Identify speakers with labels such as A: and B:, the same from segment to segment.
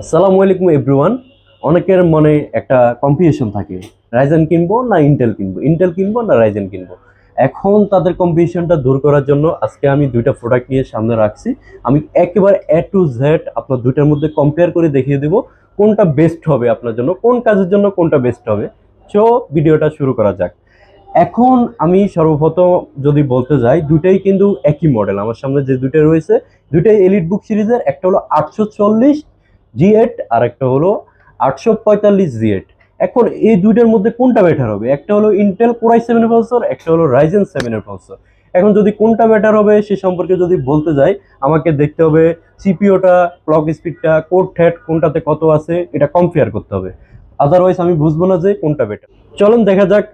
A: আসসালামু আলাইকুম এভরিওয়ান। অনেকের মনে একটা কম্পিটিশন থাকে রাইজেন কিনবো না ইন্টেল কিনবো? ইন্টেল কিনবো না রাইজেন কিনবো? এখন তাদের কম্পিটিশনটা দূর করার জন্য আজকে আমি দুইটা প্রোডাক্ট নিয়ে সামনে রাখছি। আমি একেবারে এ টু জেড আপনার দুইটার মধ্যে কম্পেয়ার করে দেখিয়ে দেবো, কোনটা বেস্ট হবে আপনার জন্য, কোন কাজের জন্য কোনটা বেস্ট হবে। সো ভিডিওটা শুরু করা যাক। এখন আমি সর্বপ্রথম যদি বলতে যাই দুটাই কিন্তু একই মডেল আমার সামনে যে দুটো রয়েছে দুটাই এলিট বুক সিরিজের একটা হলো আটশো চল্লিশ জি এইট আর একটা হলো আটশো পঁয়তাল্লিশ জি এইট এখন এই দুইটার মধ্যে কোনটা বেটার হবে? একটা হলো ইন্টেল কোরাই সেভেনের প্রসেসর একটা হলো রাইজেন সেভেনের প্রসেসর এখন যদি কোনটা বেটার হবে সে সম্পর্কে যদি বলতে যাই, আমাকে দেখতে হবে সিপিওটা ক্লক স্পিডটা কোড ঠ্যাট কোনটাতে কত আছে, এটা কম্পেয়ার করতে হবে। আদারওয়াইজ আমি বুঝব না যে কোনটা বেটার চলুন দেখা যাক।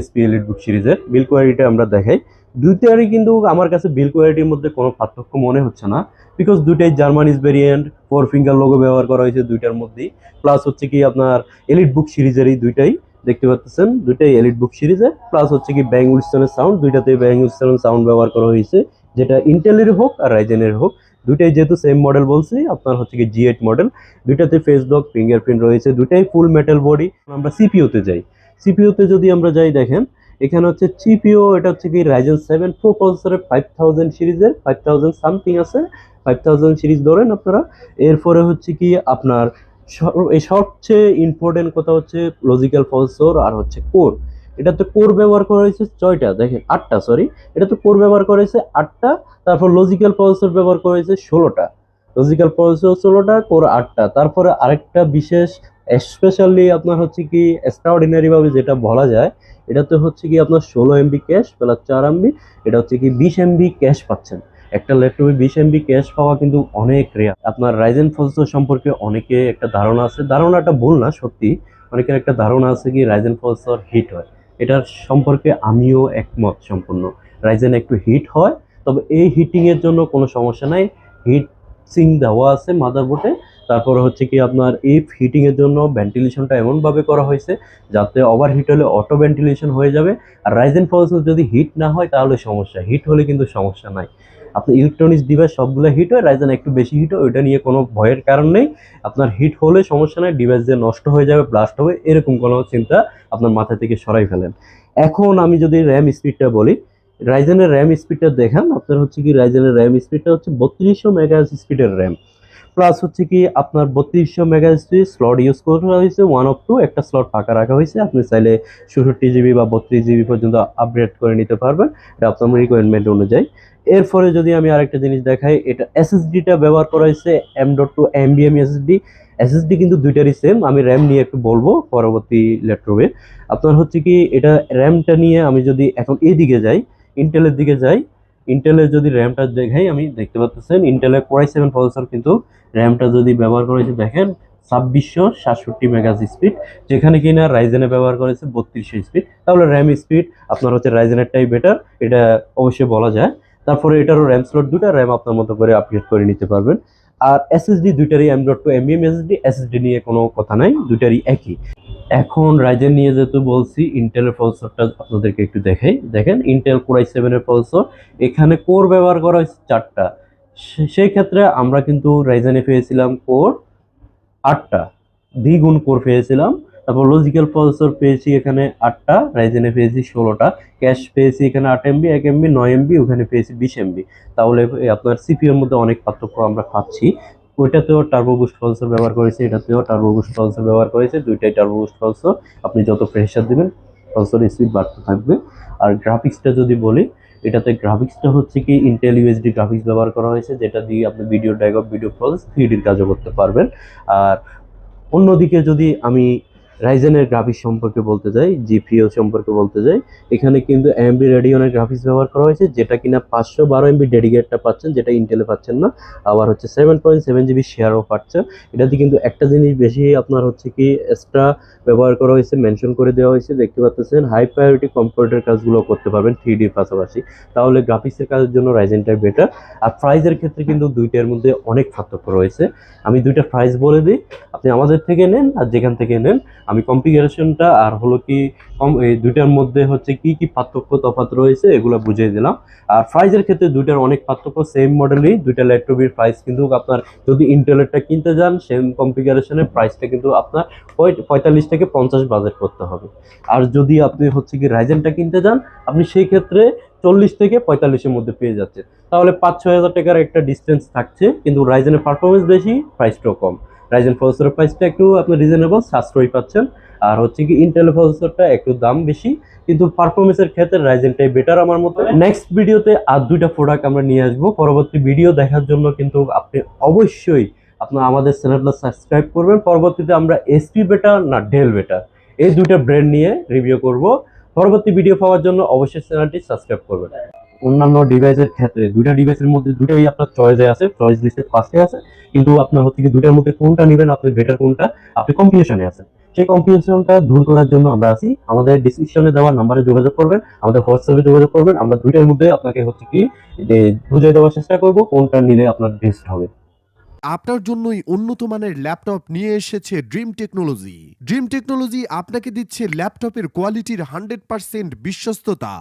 A: এসপি এলিট বুক সিরিজের বিল কোয়ালিটি আমরা দেখাই। দুইটারই কিন্তু আমার কাছে বিল কোয়ালিটির মধ্যে কোনো পার্থক্য মনে হচ্ছে না। বিকজ দুইটাই Germany's variant four finger logo ব্যবহার করা হয়েছে দুইটার মধ্যেই। প্লাস হচ্ছে কি আপনার এলিট বুক সিরিজেরই দুইটাই, দেখতে পাচ্ছেন? দুইটাই এলিট বুক সিরিজের প্লাস হচ্ছে কি ব্যাং উইলসনের সাউন্ড দুইটাতে ব্যাং উইলসনের সাউন্ড ব্যবহার করা হয়েছে। যেটা ইন্টেলের হোক আর রাইজেনের হোক। দুইটাই যেহেতু সেম মডেল বলছি, আপনার হচ্ছে কি জি এইট মডেল দুইটাতে ফেস লক ফিঙ্গারপ্রিন্ট রয়েছে। দুইটাই ফুল মেটাল বডি আমরা সিপিওতে যাই। সিপিওতে যদি আমরা যাই দেখেন, এখানে হচ্ছে সিপিও এটা হচ্ছে কি রাইজেন সেভেন প্রো প্রসেসরের ফাইভ থাউজেন্ড সিরিজের ফাইভ থাউজেন্ড সামথিং আছে ফাইভ থাউজেন্ড সিরিজ ধরেন আপনারা। এরপরে হচ্ছে কি আপনার সবচেয়ে ইম্পর্টেন্ট কথা হচ্ছে লজিক্যাল প্রসেসর আর হচ্ছে কোর এটা তো কোর ব্যবহার করা হয়েছে ছয়টা, দেখেন, আটটা সরি এটা তো কোর ব্যবহার করা হয়েছে আটটা, তারপর লজিক্যাল প্রসেসর ব্যবহার করা হয়েছে ষোলোটা। লজিক্যাল প্রসেসর ষোলোটা কোর আটটা। তারপরে আরেকটা বিশেষ স্পেশালি আপনার হচ্ছে কি ভাবে যেটা বলা যায়, এটাতে হচ্ছে কি আপনার ষোলো এমবি ক্যাশ প্লাস চার এমবি এটা হচ্ছে কি বিশ এমবি ক্যাশ পাচ্ছেন। একটা ল্যাপটপে বিশ এমবি ক্যাশ পাওয়া কিন্তু অনেক রেয়ার আপনার রাইজেন প্রসেসর সম্পর্কে অনেকে একটা ধারণা আছে। ধারণাটা ভুল না, সত্যি। অনেকের একটা ধারণা আছে কি রাইজেন প্রসেসর হিট হয়। এটার সম্পর্কে আমিও একমত সম্পূর্ণ। রাইজেন একটু হিট হয়, তবে এই হিটিংয়ের জন্য কোনো সমস্যা নাই। হিট সিং দেওয়া আছে মাদারবোর্ডে তারপরে হচ্ছে কি আপনার এই হিটিং এর জন্য ভেন্টিলেশনটা এমনভাবে করা হয়েছে যাতে ওভার হিট হলে অটো ভেন্টিলেশন হয়ে যাবে। আর রাইজেন প্রসেসর যদি হিট না হয় তাহলে সমস্যা হিট হলে কিন্তু সমস্যা নাই। আপনার ইলেকট্রনিক্স ডিভাইস সবগুলো হিট হয় রাইজেন একটু বেশি হিট হয়, ওইটা নিয়ে কোনো ভয়ের কারণ নেই। আপনার হিট হলে সমস্যা নাই ডিভাইস যে নষ্ট হয়ে যাবে ব্লাস্ট হবে, এরকম কোনো চিন্তা আপনার মাথা থেকে সরাই ফেলেন। এখন আমি যদি র্যাম স্পিডটা বলি রাইজেনের র্যাম স্পিডটা দেখেন, আপনার হচ্ছে কি রাইজেনের র্যাম স্পিডটা হচ্ছে বত্রিশশো মেগাহার্জ স্পিডের র্যাম প্লাস হচ্ছে কি আপনার বত্রিশশো মেগাহার্জ স্লট ইউজ করা হয়েছে ওয়ান অফ টু একটা স্লট ফাঁকা রাখা হয়েছে। আপনি চাইলে ষষট্টি জিবি বা বত্রিশ জিবি পর্যন্ত আপগ্রেড করে নিতে পারবেন। এটা আপনার রিকোয়ারমেন্ট অনুযায়ী। এরপরে যদি আমি আরেকটা জিনিস দেখাই, এটা এসএসডিটা ব্যবহার করা হয়েছে M dot two MBM SSD SSD কিন্তু দুইটারই সেম আমি র্যাম নিয়ে একটু বলব পরবর্তী ল্যাপটপে আপনার হচ্ছে কি, এটা র্যামটা নিয়ে আমি যদি এখন এই দিকে যাই ইন্টেলের দিকে যাই ইন্টেলের যদি র্যামটা দেখাই, আমি দেখতে পাচ্ছেন ইন্টেলের কোরাই সেভেন প্রসেসর কিন্তু র্যামটা যদি ব্যবহার করেছে, দেখেন ছাব্বিশশো সাতষট্টি মেগাজ স্পিড যেখানে কিনা রাইজেনে ব্যবহার করেছে বত্রিশশো স্পিড তাহলে র্যাম স্পিড আপনার হচ্ছে রাইজেনেরটাই বেটার এটা অবশ্যই বলা যায়। তারপরে এটারও র্যাম স্লট দুটা র্যাম আপনার মতো করে আপগ্রেড করে নিতে পারবেন। আর এসএসডি দুইটারই M dot two MBM SSD SSD নিয়ে কোনো কথা নাই, দুইটারই একই। এখন রাইজেন নিয়ে যেহেতু বলছি ইন্টেলের প্রসেসরটা আপনাদেরকে একটু দেখাই। দেখেন ইন্টেল কোরাই সেভেনের প্রসেসর এখানে কোর ব্যবহার করা হয়েছে চারটা। সেই ক্ষেত্রে আমরা কিন্তু রাইজেনে পেয়েছিলাম কোর আটটা। দ্বিগুণ কোর পেয়েছিলাম। তারপর লজিক্যাল প্রসেসর পেয়েছি এখানে আটটা রাইজেনে পেয়েছি ষোলোটা ক্যাশ পেয়েছি এখানে আট এমবি এক এমবি নয় এমবি ওখানে পেয়েছি বিশ এমবি তাহলে আপনার সিপিওর মধ্যে অনেক পার্থক্য আমরা পাচ্ছি। ওইটাতেও টার্বো বুস্ট প্রসেসর ব্যবহার করেছে, এটাতেও টার্বো বুস্ট প্রসেসর ব্যবহার করেছে, দুইটাই টার্বো বুস্ট প্রসেসর আপনি যত প্রেশার দিবেন প্রসেসর স্পিড বাড়তে থাকবে। আর গ্রাফিক্সটা যদি বলি, এটাতে গ্রাফিক্সটা হচ্ছে কি ইন্টেল ইউএসডি গ্রাফিক্স ব্যবহার করা হয়েছে, যেটা দিয়ে আপনি ভিডিও ডায়গপ ভিডিও প্রসেস থ্রি ডির কাজও করতে পারবেন। আর অন্যদিকে যদি আমি রাইজেনের গ্রাফিক্স সম্পর্কে বলতে যাই জিপিও সম্পর্কে বলতে যাই এখানে কিন্তু এমবি রেডিয়নের গ্রাফিক্স ব্যবহার করা হয়েছে, যেটা কিনা পাঁচশো বারো এমবি ডেডিকেটটা পাচ্ছেন, যেটা ইন্টেলে পাচ্ছেন না। আবার হচ্ছে সেভেন পয়েন্ট সেভেন জিবি শেয়ারও পাচ্ছে। এটাতে কিন্তু একটা জিনিস বেশি আপনার হচ্ছে কি এক্সট্রা ব্যবহার করা হয়েছে মেনশন করে দেওয়া হয়েছে। দেখতে পাচ্ছেন হাই প্রায়োরিটি কম্পিউটার কাজগুলো করতে পারবেন থ্রি পাশাপাশি। তাহলে গ্রাফিক্সের কাজের জন্য রাইজেনটাই বেটার আর প্রাইজের ক্ষেত্রে কিন্তু দুইটার মধ্যে অনেক পার্থক্য রয়েছে। আমি দুইটা প্রাইস বলে দিই। আপনি আমাদের থেকে নেন আর যেখান থেকে নেন আমি কনফিগারেশনটা আর হলো কি, কম- এই দুইটার মধ্যে হচ্ছে কি কি পার্থক্য তফাৎ রয়েছে এগুলো বুঝিয়ে দিলাম। আর প্রাইজের ক্ষেত্রে দুইটার অনেক পার্থক্য সেম মডেলই দুইটা ল্যাপটপের প্রাইস কিন্তু আপনার যদি ইন্টেলেরটা কিনতে যান সেম কনফিগারেশনের প্রাইসটা কিন্তু আপনার পঁয়- পঁয়তাল্লিশ থেকে পঞ্চাশ বাজেট করতে হবে। আর যদি আপনি হচ্ছে কি রাইজেনটা কিনতে যান, আপনি সেই ক্ষেত্রে চল্লিশ থেকে পঁয়তাল্লিশের মধ্যে পেয়ে যাচ্ছেন। তাহলে পাঁচ ছয় হাজার টাকার একটা ডিস্টেন্স থাকছে, কিন্তু রাইজেনের পারফরমেন্স বেশি প্রাইসটাও কম। রাইজেন প্রসেসরের প্রাইসটা একটু আপনি রিজনেবল সাশ্রয়ী পাচ্ছেন। আর হচ্ছে কি ইন্টেল প্রসেসরটা একটু দাম বেশি, কিন্তু পারফরমেন্সের ক্ষেত্রে রাইজেনটাই বেটার আমার মতো। নেক্সট ভিডিওতে আর দুইটা প্রোডাক্ট আমরা নিয়ে আসব। পরবর্তী ভিডিও দেখার জন্য কিন্তু আপনি অবশ্যই আপনার আমাদের চ্যানেলটা সাবস্ক্রাইব করবেন। পরবর্তীতে আমরা এসপি বেটার না ডেল বেটার এই দুইটা ব্র্যান্ড নিয়ে রিভিউ করব। পরবর্তী ভিডিও পাওয়ার জন্য অবশ্যই চ্যানেলটি সাবস্ক্রাইব করবেন। অন্যান্য ডিভাইসের ক্ষেত্রে, দুইটা ডিভাইসের মধ্যে দুটাই আপনার চয়েসে আছে চয়েস লিস্টের ফার্স্টে আছে, কিন্তু আপনার হচ্ছে কি দুইটার মধ্যে কোনটা নেবেন, আপনি বেটার কোনটা, আপনি কম্পিটিশনে আছেন। সেই কম্পিটিশনটা দূর করার জন্য আমরা আছি। আমাদের ডিসক্রিপশনে দেওয়া নাম্বারে যোগাযোগ করবেন, আমাদের হোয়াটসঅ্যাপে যোগাযোগ করবেন, আমরা দুইটার মধ্যে আপনাকে হচ্ছে কি, যে দেওয়ার চেষ্টা করব, কোনটা নিলে আপনার বেস্ট হবে।
B: আপনার জন্যই উন্নত মানের ল্যাপটপ নিয়ে এসেছে ড্রিম টেকনোলজি ড্রিম টেকনোলজি আপনাকে দিচ্ছে ল্যাপটপের কোয়ালিটির হান্ড্রেড পার্সেন্ট বিশ্বস্ততা।